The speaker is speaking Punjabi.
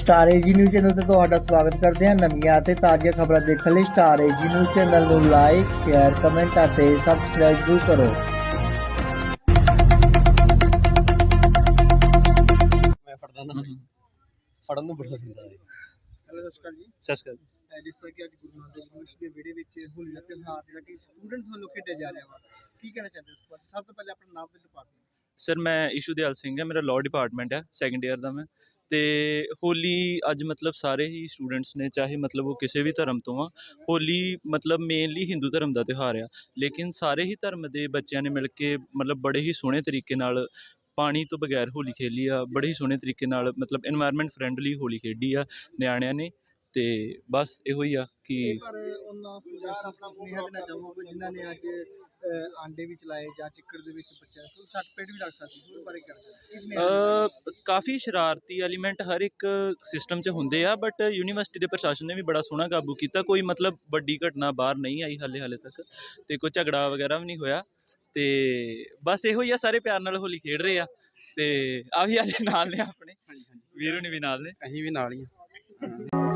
ਸਟਾਰ ਏਜੀ ਨਿਊਜ਼ ਚੈਨਲ ਤੇ ਤੁਹਾਡਾ ਸਵਾਗਤ ਕਰਦੇ ਹਾਂ ਨਵੀਆਂ ਅਤੇ ਤਾਜ਼ੀਆਂ ਖਬਰਾਂ ਦੇਖਣ ਲਈ ਸਟਾਰ ਏਜੀ ਨਿਊਜ਼ ਚੈਨਲ ਨੂੰ ਲਾਈਕ ਸ਼ੇਅਰ ਕਮੈਂਟ ਅਤੇ ਸਬਸਕ੍ਰਾਈਬ ਜ਼ਰੂਰ ਕਰੋ। ਮੈਂ ਫੜਦਾ ਨਾ ਫੜਨ ਨੂੰ ਬੜਾ ਦਿੰਦਾ ਹੈ ਹੈਲੋ ਸਤਿ ਸ਼੍ਰੀ ਅਕਾਲ ਜੀ। ਸਤਿ ਸ਼੍ਰੀ ਅਕਾਲ। ਅਹ ਜਿਸ ਤਰ੍ਹਾਂ ਕਿ ਅੱਜ ਗੁਰੂ ਨਾਨਕ ਦੇਵ ਯੂਨੀਵਰਸਿਟੀ ਦੇ ਵਿਹੜੇ ਵਿੱਚ ਹੋਲੀ ਦਾ ਤਿਉਹਾਰ ਜਿਹੜਾ ਕਿ ਸਟੂਡੈਂਟਸ ਵੱਲੋਂ ਖੇਡਿਆ ਜਾ ਰਿਹਾ ਵਾ ਕੀ ਕਹਿਣਾ ਚਾਹੁੰਦੇ ਹੋ ਇਸ ਬਾਰੇ? ਸਭ ਤੋਂ ਪਹਿਲੇ ਆਪਣਾ ਨਾਮ ਤੇ ਡਿਪਾਰਟਮੈਂਟ ਸਰ ਮੈਂ ਇਸ਼ੂਦਿਆਲ ਸਿੰਘ ਹੈ ਮੇਰਾ ਲਾਅ ਡਿਪਾਰਟਮੈਂਟ ਹੈ ਸੈਕੰਡ ਈਅਰ ਦਾ ਮੈਂ। ਅਤੇ ਹੋਲੀ ਅੱਜ ਮਤਲਬ ਸਾਰੇ ਹੀ ਸਟੂਡੈਂਟਸ ਨੇ, ਚਾਹੇ ਮਤਲਬ ਉਹ ਕਿਸੇ ਵੀ ਧਰਮ ਤੋਂ ਆ, ਹੋਲੀ ਮਤਲਬ ਮੇਨਲੀ ਹਿੰਦੂ ਧਰਮ ਦਾ ਤਿਉਹਾਰ ਆ। ਲੇਕਿਨ ਸਾਰੇ ਹੀ ਧਰਮ ਦੇ ਬੱਚਿਆਂ ਨੇ ਮਿਲ ਕੇ ਮਤਲਬ ਬੜੇ ਹੀ ਸੋਹਣੇ ਤਰੀਕੇ ਨਾਲ ਪਾਣੀ ਤੋਂ ਬਗੈਰ ਹੋਲੀ ਖੇਲੀ ਆ, ਬੜੇ ਹੀ ਸੋਹਣੇ ਤਰੀਕੇ ਨਾਲ ਮਤਲਬ ਇਨਵਾਇਰਮੈਂਟ ਫਰੈਂਡਲੀ ਹੋਲੀ ਖੇਡੀ ਆ, ਨਿਆਣਿਆਂ ਨੇ। ਤੇ ਬਸ ਇਹੋ ਹੀ ਆ ਕਿ ਪਰ ਉਹਨਾਂ ਨੂੰ ਆਪਣਾ ਸੁਨੇਹਾ ਦੇਣਾ ਚਾਹੋਗੇ ਜਿਨ੍ਹਾਂ ਨੇ ਅੱਜ ਅਹ, ਆਂਡੇ ਵੀ ਚਲਾਏ ਜਾਂ ਚਿੱਕੜ ਦੇ ਵਿੱਚ ਬੱਚਿਆਂ ਨੂੰ ਸੱਟ ਪੇਟ ਵੀ ਲੱਗ ਸਕਦੀ ਉਹਦੇ ਬਾਰੇ ਚਾਹੁੰਦੇ ਇਸ ਨੇ ਅ, ਕਾਫੀ ਸ਼ਰਾਰਤੀ ਐਲੀਮੈਂਟ ਹਰ ਇੱਕ ਸਿਸਟਮ 'ਚ ਹੁੰਦੇ ਆ ਬਟ ਯੂਨੀਵਰਸਿਟੀ ਦੇ ਪ੍ਰਸ਼ਾਸਨ ਨੇ ਵੀ ਬੜਾ ਸੋਹਣਾ ਕਾਬੂ ਕੀਤਾ ਕੋਈ ਮਤਲਬ ਵੱਡੀ ਘਟਨਾ ਬਾਹਰ ਨਹੀਂ ਆਈ ਹਾਲੇ ਹਾਲੇ ਤੱਕ ਤੇ ਕੋਈ ਝਗੜਾ ਵਗੈਰਾ ਵੀ ਨਹੀਂ ਹੋਇਆ ਤੇ ਬਸ ਇਹੋ ਹੀ ਆ ਸਾਰੇ ਪਿਆਰ ਨਾਲ ਹੋਲੀ ਖੇਡ ਰਹੇ ਆ ਤੇ ਆ ਵੀ ਅੱਜ ਨਾਲ ਨੇ ਆਪਣੇ ਹਾਂਜੀ ਹਾਂਜੀ। ਵੀਰੂ ਨੇ ਵੀ ਨਾਲ ਨੇ। ਅਸੀਂ ਵੀ ਨਾਲ ਹੀ ਆ।